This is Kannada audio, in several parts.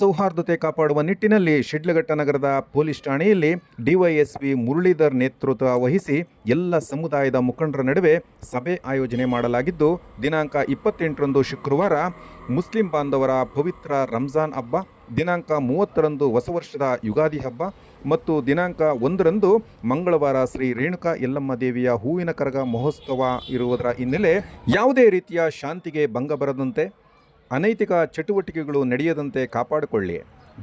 ಸೌಹಾರ್ದತೆ ಕಾಪಾಡುವ ನಿಟ್ಟಿನಲ್ಲಿ ಶಿಡ್ಲಘಟ್ಟ ನಗರದ ಪೊಲೀಸ್ ಠಾಣೆಯಲ್ಲಿ ಡಿವೈಎಸ್ಪಿ ಮುರಳೀಧರ್ ನೇತೃತ್ವ ವಹಿಸಿ ಎಲ್ಲ ಸಮುದಾಯದ ಮುಖಂಡರ ನಡುವೆ ಸಭೆ ಆಯೋಜನೆ ಮಾಡಲಾಗಿದ್ದು, ದಿನಾಂಕ ಇಪ್ಪತ್ತೆಂಟರಂದು ಶುಕ್ರವಾರ ಮುಸ್ಲಿಂ ಬಾಂಧವರ ಪವಿತ್ರ ರಂಜಾನ್ ಹಬ್ಬ, ದಿನಾಂಕ ಮೂವತ್ತರಂದು ಹೊಸ ವರ್ಷದ ಯುಗಾದಿ ಹಬ್ಬ ಮತ್ತು ದಿನಾಂಕ ಒಂದರಂದು ಮಂಗಳವಾರ ಶ್ರೀ ರೇಣುಕಾ ಯಲ್ಲಮ್ಮ ದೇವಿಯ ಹೂವಿನ ಕರಗ ಮಹೋತ್ಸವ ಇರುವುದರ ಹಿನ್ನೆಲೆ ಯಾವುದೇ ರೀತಿಯ ಶಾಂತಿಗೆ ಭಂಗ ಬರದಂತೆ ಅನೈತಿಕ ಚಟುವಟಿಕೆಗಳು ನಡೆಯದಂತೆ ಕಾಪಾಡಿಕೊಳ್ಳಿ.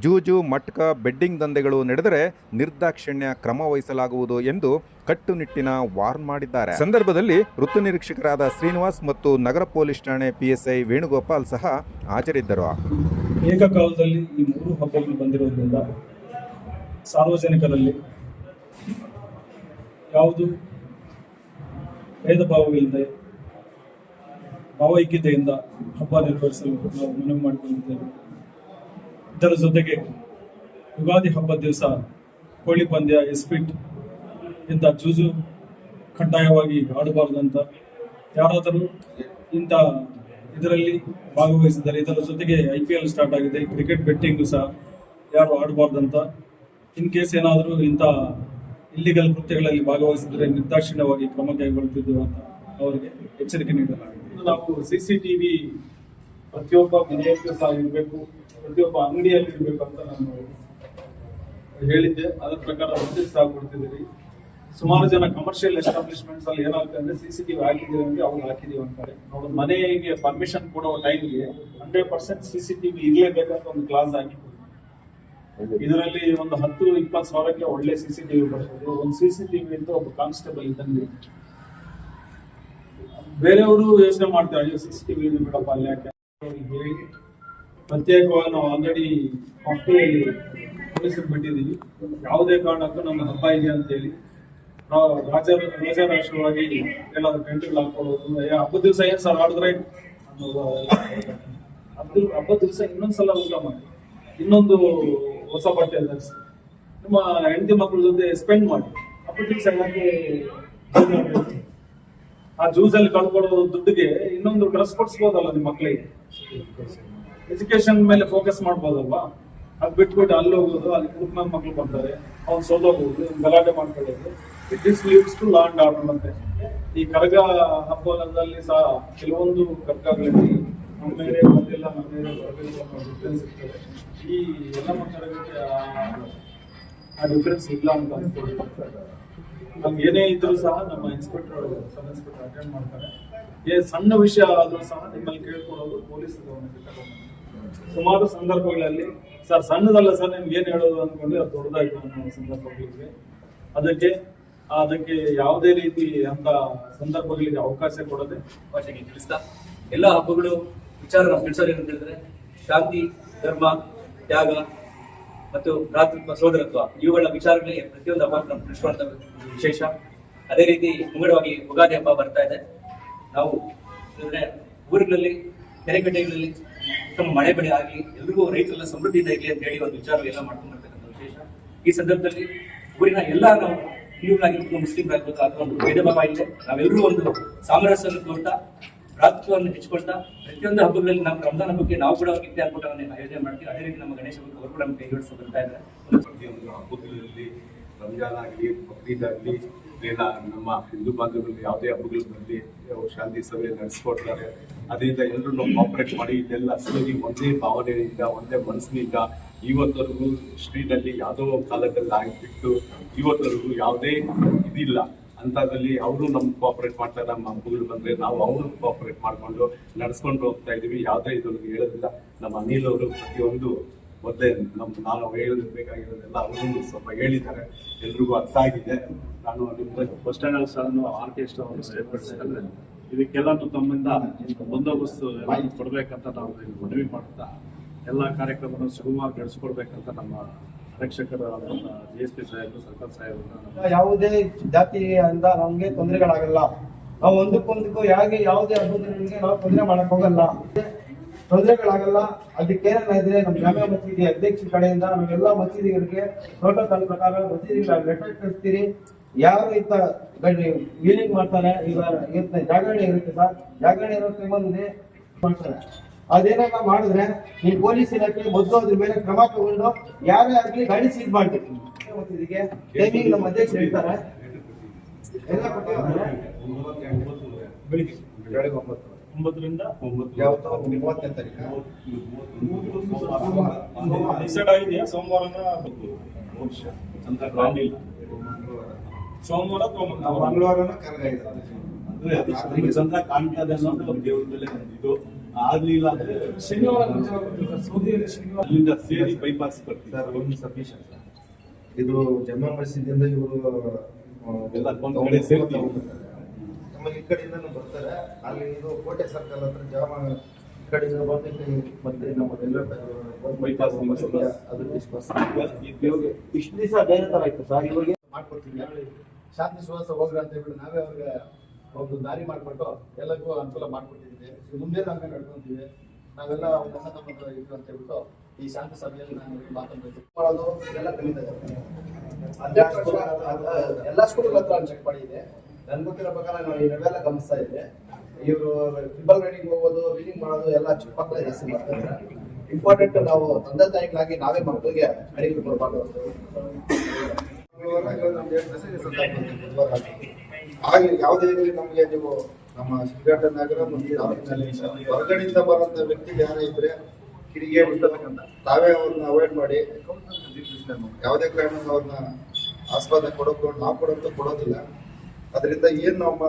ಜೂಜು, ಮಟ್ಕ, ಬೆಡ್ಡಿಂಗ್ ದಂಧೆಗಳು ನಡೆದರೆ ನಿರ್ದಾಕ್ಷಿಣ್ಯ ಕ್ರಮ ವಹಿಸಲಾಗುವುದು ಎಂದು ಕಟ್ಟುನಿಟ್ಟಿನ ವಾರ್ನ್ ಮಾಡಿದ್ದಾರೆ. ಸಂದರ್ಭದಲ್ಲಿ ವೃತ್ತ ನಿರೀಕ್ಷಕರಾದ ಶ್ರೀನಿವಾಸ್ ಮತ್ತು ನಗರ ಪೊಲೀಸ್ ಠಾಣೆ ಪಿಎಸ್ಐ ವೇಣುಗೋಪಾಲ್ ಸಹ ಹಾಜರಿದ್ದರು. ಏಕಕಾಲದಲ್ಲಿ ಈ ಮೂರು ಹಬ್ಬಗಳು ಬಂದಿರೋದ್ರಿಂದ ಸಾರ್ವಜನಿಕರಲ್ಲಿ ಯಾವುದು ಭೇದ ಭಾವವಿಲ್ಲದೆ ಭಾವೈಕ್ಯತೆಯಿಂದ ಹಬ್ಬ ನಿರ್ವಹಿಸಲು ನಾವು ಮನವಿ ಮಾಡಿಕೊಂಡಿದ್ದೇವೆ ಇದರ ಜೊತೆಗೆ ಯುಗಾದಿ ಹಬ್ಬದ ದಿವಸ ಕೋಳಿ ಪಂದ್ಯ ಎಸ್ಪಿಟ್ ಇಂಥ ಜೂಜು ಕಡ್ಡಾಯವಾಗಿ ಆಡಬಾರ್ದಂತ ಯಾರಾದರೂ ಇಂಥ ಇದರಲ್ಲಿ ಭಾಗವಹಿಸಿದ್ದಾರೆ ಇದರ ಜೊತೆಗೆ ಐ ಪಿ ಎಲ್ ಸ್ಟಾರ್ಟ್ ಆಗಿದೆ. ಕ್ರಿಕೆಟ್ ಬೆಟ್ಟಿಂಗು ಸಹ ಯಾರು ಆಡಬಾರ್ದಂತ ಇನ್ ಕೇಸ್ ಏನಾದರೂ ಇಂಥ ಇಲ್ಲಿಗಲ್ ಕೃತ್ಯಗಳಲ್ಲಿ ಭಾಗವಹಿಸಿದರೆ ನಿರ್ದಾಕ್ಷಿಣ್ಯವಾಗಿ ಕ್ರಮ ಕೈಗೊಳ್ಳುತ್ತಿದ್ದೇವೆ ಅಂತ ಅವರಿಗೆ ಎಚ್ಚರಿಕೆ ನೀಡಲಾಗಿದೆ. ಇನ್ನು ನಾವು ಸಿ ಸಿ ಟಿವಿ ಪ್ರತಿಯೊಬ್ಬ ಮನೆಯಲ್ಲೂ ಸಹ ಇರಬೇಕು, ಪ್ರತಿಯೊಬ್ಬ ಅಂಗಡಿಯಲ್ಲಿ ಇರಬೇಕು ಅಂತ ನಾನು ಹೇಳಿದ್ದೆ. ಅದರ ಪ್ರಕಾರ ಒಂದೇ ಸಹ ಕೊಡ್ತಿದ್ದೀರಿ. ಸುಮಾರು ಜನ ಕಮರ್ಷಿಯಲ್ ಎಸ್ಟಾಬ್ಲಿಷ್ಮೆಂಟ್ಸ್ ಅಲ್ಲಿ ಏನಾಗುತ್ತೆ ಅಂದ್ರೆ ಸಿ ಸಿ ಟಿವಿ ಹಾಕಿದೀವಿ ಅಂದ್ರೆ ಅವ್ರು ಹಾಕಿದೀವಿ ಅಂತಾರೆ. ಅವ್ರ ಮನೆಗೆ ಪರ್ಮಿಷನ್ ಕೊಡೋ ಟೈಮ್ಗೆ hundred percent C C TV ಇರಲೇಬೇಕಂತ ಒಂದು ಕ್ಲಾಸ್ ಹಾಕಿ ಇದರಲ್ಲಿ ಒಂದು ಹತ್ತು ಇಪ್ಪತ್ತು ಸಾವಿರಕ್ಕೆ ಒಳ್ಳೆ ಸಿ ಸಿ ಟಿವಿ ಬರ್ತದೆ. ಒಂದು ಸಿ ಸಿ ಟಿವಿ ಅಂತ ಒಬ್ಬ ಕಾನ್ಸ್ಟೇಬಲ್ ಇದ್ದಂಗೆ ಬೇರೆಯವರು ಯೋಚನೆ ಮಾಡ್ತಾರೆ, ಅಯ್ಯೋ ಸಿ ಟಿ ಟಿವಿ ಇದೆ ಅಲ್ಲಿ ಯಾಕೆ ಹೇಳಿ ಪ್ರತ್ಯೇಕವಾಗಿ ನಾವು ಆಲ್ರೆಡಿ ಕಾಫಿಯಲ್ಲಿ ಪೊಲೀಸರು ಬಿಟ್ಟಿದ್ದೀವಿ. ಯಾವುದೇ ಕಾರಣಕ್ಕೂ ನಮ್ಮ ಹಬ್ಬ ಇದೆ ಅಂತೇಳಿ ರಾಜ ರಾಜರಾಷ್ಟ್ರವಾಗಿ ಎಲ್ಲಾದ್ರೂ ಟೆಂಟ್ಗಳು ಹಾಕೊಳ್ಳೋದು ಹಬ್ಬದ ದಿವಸ ಏನು ಸರ್ ಆಡಿದ್ರೆ ಹಬ್ಬದ ಹಬ್ಬದ ದಿವಸ ಇನ್ನೊಂದ್ಸಲ ಊಟ ಮಾಡಿ. ಇನ್ನೊಂದು ಹೊಸ ಬಟ್ಟೆ ಧರಿಸಿ. ನಿಮ್ಮ ಹೆಂಡತಿ ಮಕ್ಕಳ ಜೊತೆ ಸ್ಪೆಂಡ್ ಮಾಡಿ. ಹಬ್ಬದ ದಿವಸ ಯಾಕೆ? ಆ ಜ್ಯೂಸ್ ಅಲ್ಲಿ ಕಳ್ಕೊಳ್ಳೋ ದುಡ್ಡಿಗೆ ಇನ್ನೊಂದು ಡ್ರೆಸ್ ಕೊಡಿಸ್ಬೋದಲ್ಲ ನಿಮ್ಮ ಮಕ್ಕಳಿಗೆ ಎಜುಕೇಶನ್ ಮೇಲೆ ಫೋಕಸ್ ಮಾಡ್ಬೋದಲ್ವಾ? ಅದ್ ಬಿಟ್ಬಿಟ್ಟು ಅಲ್ಲಿ ಹೋಗೋದು, ಅಲ್ಲಿ ಕುಟುಂಬ ಮಕ್ಳು ಬರ್ತಾರೆ, ಅವ್ನು ಸೋದೋಗೋದು, ಗಲಾಟೆ ಮಾಡ್ಕೊಳ್ಳೋದು. It is leads to law and order ಮತ್ತೆ. ಈ ಕರಗ ಹಬ್ಬದಲ್ಲಿ ಸಹ ಕೆಲವೊಂದು ಕರ್ಗಗಳಲ್ಲಿ ನಮ್ಮ ಬಂದಿಲ್ಲ ನಮ್ಮ ಡಿಫ್ರೆನ್ಸ್ ಇರ್ತದೆ. ಈ ಎಲ್ಲ ಮಕ್ಕಳಿಗೆ ಆ- ಡಿಫ್ರೆನ್ಸ್ ಇಲ್ಲ ಅಂತ ಅನ್ಕೊಂಡಿದ್ದೀನಿ. ನಮ್ಗೆ ಏನೇ ಇದ್ರೂ ಸಹ ನಮ್ಮ ಇನ್ಸ್ಪೆಕ್ಟರ್ ಸಬ್ ಇನ್ಸ್ಪೆಕ್ಟರ್ ಅಟೆಂಡ್ ಮಾಡ್ತಾರೆ. ಏ, ಸಣ್ಣ ವಿಷಯ ಆದ್ರೂ ಸಹ ನಿಮ್ಮಲ್ಲಿ ಕೇಳ್ಕೊಳ್ಳೋದು ಪೊಲೀಸ್ ಸುಮಾರು ಸಂದರ್ಭಗಳಲ್ಲಿ, ಸರ್, ಸಣ್ಣದಲ್ಲ ಸರ್, ನಿಮ್ಗೆ ಏನ್ ಹೇಳೋದು ಅನ್ಕೊಂಡು ಅದು ದೊಡ್ಡದಾಯ್ತು ಅನ್ನೋ ಸಂದರ್ಭಗಳಿಗೆ ಅದಕ್ಕೆ ಅದಕ್ಕೆ ಯಾವುದೇ ರೀತಿ ಅಂತ ಸಂದರ್ಭಗಳಿಗೆ ಅವಕಾಶ ಕೊಡದೆ ಭಾಷೆಗೆ ತಿಳಿಸ್ತಾ, ಎಲ್ಲ ಹಬ್ಬಗಳು, ವಿಚಾರ ನಮ್ಮ ತಿಳಿಸೋದು ಏನಂತ ಹೇಳಿದ್ರೆ, ಶಾಂತಿ, ಧರ್ಮ, ತ್ಯಾಗ ಮತ್ತು ಭ್ರಾತೃತ್ವ, ಸೋದರತ್ವ, ಇವುಗಳ ವಿಚಾರಗಳಿಗೆ ಪ್ರತಿಯೊಂದು ಹಬ್ಬ ನಾವು ತಿಳಿಸ್ಕೊಂತ ವಿಶೇಷ. ಅದೇ ರೀತಿ ಮುಂಗಡವಾಗಿ ಯುಗಾದಿ ಹಬ್ಬ ಬರ್ತಾ ಇದೆ. ನಾವು ಅಂದ್ರೆ ಊರುಗಳಲ್ಲಿ ಕೆರೆಕಟ್ಟೆಗಳಲ್ಲಿ ಉತ್ತಮ ಮಳೆ ಬೆಳೆ ಆಗಲಿ, ಎಲ್ರಿಗೂ ರೈತರೆಲ್ಲ ಸಮೃದ್ಧಿಯಿಂದ ಇರಲಿ ಅಂತ ಹೇಳಿ ಒಂದು ವಿಚಾರ ಎಲ್ಲ ಮಾಡ್ಕೊಂಡು ಬರ್ತಕ್ಕಂಥ ವಿಶೇಷ. ಈ ಸಂದರ್ಭದಲ್ಲಿ ಊರಿನ ಎಲ್ಲ ನಾವು ಹಿಂದೂಗಳಾಗಿರ್ಬೋದು, ಮುಸ್ಲಿಮರಾಗಿರ್ಬೋದು ಅಥವಾ ಒಂದು ಭೇದ ಭಾವ ನಾವೆಲ್ಲರೂ ಒಂದು ಸಾಮರಸ್ಯವನ್ನು ತೋರ್ತಾ ಭ್ರಾತೃತ್ವವನ್ನು ಹೆಚ್ಚಿಕೊಳ್ತಾ ಪ್ರತಿಯೊಂದು ಹಬ್ಬಗಳಲ್ಲಿ ನಾವು ರಂಜಾನ್ ಹಬ್ಬಕ್ಕೆ ನಾವು ಕೂಡ ಅವ್ರಿಗೆ ಹಬ್ಬವನ್ನು ಆಯೋಜನೆ ಮಾಡ್ತೀವಿ. ಅದೇ ರೀತಿ ನಮ್ಮ ಗಣೇಶ ಹಬ್ಬಕ್ಕೆ ಅವರು ಕೂಡ ನಮ್ಮ ಕೈಗೊಳಿಸಿ ಬರ್ತಾ ಇದ್ದಾರೆ. ಪ್ರತಿಯೊಂದು ಹಬ್ಬಗಳಲ್ಲಿ ರಂಜಾನ್ ಆಗಲಿ ಬಕ್ರೀದ್ ಆಗಲಿ ನಮ್ಮ ಹಿಂದೂ ಬಾಂಧವರಲ್ಲಿ ಯಾವುದೇ ಹಬ್ಬಗಳು ಬರಲಿ ಶಾಂತಿ ಸಭೆ ನಡೆಸ್ಕೊಡ್ತಾರೆ ಅದರಿಂದ ಎಲ್ಲರೂ ನಾವು ಕಾಪರೇಟ್ ಮಾಡಿ ಇದೆಲ್ಲ ಸೇರಿ ಒಂದೇ ಭಾವನೆಯಿಂದ, ಒಂದೇ ಮನಸ್ಸಿನಿಂದ ಇವತ್ತರೆಗೂ ಸ್ಟ್ರೀಟಲ್ಲಿ ಯಾವುದೋ ಕಾಲದಲ್ಲಿ ಆಗಿಬಿಟ್ಟು ಇವತ್ತರೆಗೂ ಯಾವುದೇ ಇದಿಲ್ಲ. ಅಂಥದ್ರಲ್ಲಿ ಅವರು ನಮ್ಗೆ ಕೋಆಪರೇಟ್ ಮಾಡ್ತಾರೆ ನಮ್ಮ ಹಬ್ಬಗಳು ಬಂದ್ರೆ ನಾವು ಅವರು ಕೋಆಪರೇಟ್ ಮಾಡ್ಕೊಂಡು ನಡ್ಸ್ಕೊಂಡು ಹೋಗ್ತಾ ಇದೀವಿ. ಯಾವುದೇ ಇದ್ರ ಹೇಳೋದಿಲ್ಲ. ನಮ್ಮ ಅನಿಲ್ ಅವರು ಪ್ರತಿಯೊಂದು ಮೊದಲೇ ನಮ್ಮ ನಾವು ಬೇಕಾಗಿರೋದೆಲ್ಲ ಅವರು ಸ್ವಲ್ಪ ಹೇಳಿದ್ದಾರೆ. ಎಲ್ರಿಗೂ ಅರ್ಥ ಆಗಿದೆ. ನಾನು ಬಸ್ ಸ್ಟ್ಯಾಂಡ್ ಆರ್ಕೆಸ್ಟ್ರಾ ಅವರು ಸೇರ್ಪಡಿಸಿದ್ರೆ ತಮ್ಮಿಂದ ಬಂದೋಬಸ್ತು ಎಲ್ಲ ಕೊಡ್ಬೇಕಂತ ನಾವು ಮನವಿ ಮಾಡ್ತಾ, ಎಲ್ಲ ಕಾರ್ಯಕ್ರಮವನ್ನು ಸುಗಮವಾಗಿ ನಡೆಸ್ಕೊಡ್ಬೇಕಂತ ನಮ್ಮ ಯಾವುದೇ ಜಾತಿಯಿಂದ ನಮ್ಗೆ ತೊಂದರೆಗಳಾಗಲ್ಲ. ನಾವು ಒಂದಕ್ಕೊಂದಕ್ಕೂ ಯಾಕೆ ಯಾವುದೇ ಅಭಿವೃದ್ಧಿ ನಾವು ತೊಂದರೆ ಮಾಡಕ್ ಹೋಗಲ್ಲ. ತೊಂದರೆಗಳಾಗಲ್ಲ. ಅದಕ್ಕೆ ಏನಾದ್ರೆ ನಮ್ಮ ಜಾಮಿಯಾ ಮಸೀದಿ ಅಧ್ಯಕ್ಷರ ಕಡೆಯಿಂದ ನಾವೆಲ್ಲ ಮಸೀದಿಗಳಿಗೆ ಪ್ರೋಟೋಕಾಲ್ ಪ್ರಕಾರ ಮಸೀದಿಗಳ ಲೆಟರ್ ಕಳಿಸ್ತೀರಿ. ಯಾರು ಇಂತ ವೀಲಿಂಗ್ ಮಾಡ್ತಾರೆ ಈಗ ಜಾಗರಣೆ ಇರುತ್ತೆ ಸರ್. ಜಾಗರಣೆ ಇರೋ ಟೈಮಲ್ಲಿ ಮಾಡ್ತಾರೆ. ಅದೇನಾರ ಮಾಡಿದ್ರೆ ಈ ಪೊಲೀಸ್ ಇಲಾಖೆ ಮೊದಲು ಅದ್ರ ಮೇಲೆ ಕ್ರಮ ತಗೊಂಡು ಯಾರೇ ಆಗ್ಲಿ ಗಾಡಿ ಸೀಟ್ ಮಾಡ್ಬೇಕು. ಮತ್ತೆ ಇದಕ್ಕೆ ಟೈಮಿಂಗ್ ನಮ್ಮ ಅಧ್ಯಕ್ಷರು ಹೇಳ್ತಾರೆ. ಎಲ್ಲ ಕೊಟ್ಟಿದ್ದಾರೆ. ಬೆಳಿಗ್ಗೆ. ಬೆಳಗ್ಗೆ ಒಂಬತ್ತು. ಒಂಬತ್ತರಿಂದ ಯಾವತ್ತೋ ಮೂವತ್ತನೇ ತಾರೀಕು ಡಿಸೈಡ್ ಆಗಿದೆಯಾ? ಸೋಮವಾರನ ಸೋಮವಾರ? ಮಂಗಳವಾರನ ಕರ್ಗ ಇದೆ ಚಂದ್ರ ಕಾಣ್ತದೆ ಅನ್ನೋದು ನಮ್ಮ ದೇವ್ರ ಮೇಲೆ ಇದು. ಆಗ್ಲಿಲ್ಲ ಅಂದ್ರೆ ಶನಿವಾರ ಸೌದಿಯಲ್ಲಿ ಶನಿವಾರ. ಅಲ್ಲಿಂದ ಸೇರಿ ಬೈಪಾಸ್ ಬರ್ತೀವಿ ಸರ್ ಒಂದು ಸಫಿಷಿಯಂಟ್ ಇದು ಜಮ್ಮಾ ಮಸೀದಿಯಿಂದ ಇವರು ಎಲ್ಲ ಒಂದ್ ಕಡೆ ಸೇರ್ತೀವಿ. ನಮ್ಮಲ್ಲಿ ಈ ಕಡೆಯಿಂದನೂ ಬರ್ತಾರೆ. ಅಲ್ಲಿ ಇದು ಕೋಟೆ ಸರ್ಕಲ್ ಹತ್ರ ಜಾಮ ಈ ಕಡೆಯಿಂದ ಬಂದು ಮತ್ತೆ ನಮ್ಮ ರೈಲ್ವೆ Bypass ಅದು ಇಷ್ಟು ದಿವಸ ಬೇರೆ ತರ ಆಯ್ತು ಸರ್ ಇವಾಗ ಮಾಡ್ಕೊಡ್ತೀವಿ. ಶಾಂತಿ ಸುವಾಸ ಹೋಗ್ರ ಅಂತ ಹೇಳ್ಬಿಟ್ಟು ನಾವೇ ಅವ್ರಿಗೆ ಒಂದು ದಾರಿ ಮಾಡಿಕೊಂಡು ಎಲ್ಲರಿಗೂ ಅನುಕೂಲ ಮಾಡ್ಕೊಟ್ಟಿದ್ದೀವಿ. ಮುಂದೆ ನಾವು ನಡ್ಕೊಂತೀವಿ ನಾವೆಲ್ಲ ಒಂದು ಅಣ್ಣ ತಮ್ಮ ಇದು ಅಂತ ಹೇಳ್ಬಿಟ್ಟು ಈ ಶಾಂತಿ ಸಭೆಯಲ್ಲಿ ನಾನು ಮಾತಾಡ್ಬೇಕು ಮಾಡೋದು ಎಲ್ಲ ಕಲಿತಾ ಇದ್ದಾರೆ. ಎಲ್ಲ ಸ್ಕೂಲ್ ಹತ್ರ ಚೆಕ್ ಮಾಡಿದೆ ನನ್ ಗೊತ್ತಿರೋ ಪ್ರಕಾರ ನಾವು ಈ ನಡುವೆಲ್ಲ ಗಮನಿಸ್ತಾ ಇದ್ದೆ ಇವರು ಟ್ರಿಬಲ್ ರೈಡಿಂಗ್ ಹೋಗೋದು ರೀಡಿಂಗ್ ಮಾಡೋದು ಎಲ್ಲ ಚಿಕ್ಕ ಮಕ್ಕಳೇ ಜಾಸ್ತಿ ಮಾಡ್ತಾ ಇದ್ದಾರೆ. ಇಂಪಾರ್ಟೆಂಟ್ ನಾವು ತಂದೆ ತಾಯಿಗಳಾಗಿ ನಾವೇ ಮಕ್ಕಳಿಗೆ ಅಡಿಗೆ ಕೊಡಬಾರ್ದು ಆಗ್ಲಿ ಯಾವುದೇ ಇರಲಿ ನಮಗೆ ನೀವು ನಮ್ಮ ಸಿದ್ಧಾರ್ಥ ನಗರ ಹೊರಗಡೆಯಿಂದ ಬರುವಂತ ವ್ಯಕ್ತಿ ಯಾರೇ ಇದ್ರೆ ಕಿಡಿಗೆ ತಾವೇ ಅವ್ರನ್ನ ಅವಾಯ್ಡ್ ಮಾಡಿ ಯಾವುದೇ ಕಾರಣ ಅವ್ರನ್ನ ಆಸ್ಪದ ಕೊಡೋದು ನಾವು ಕೊಡೋದು ಕೊಡೋದಿಲ್ಲ. ಅದರಿಂದ ಏನು ನಮ್ಮ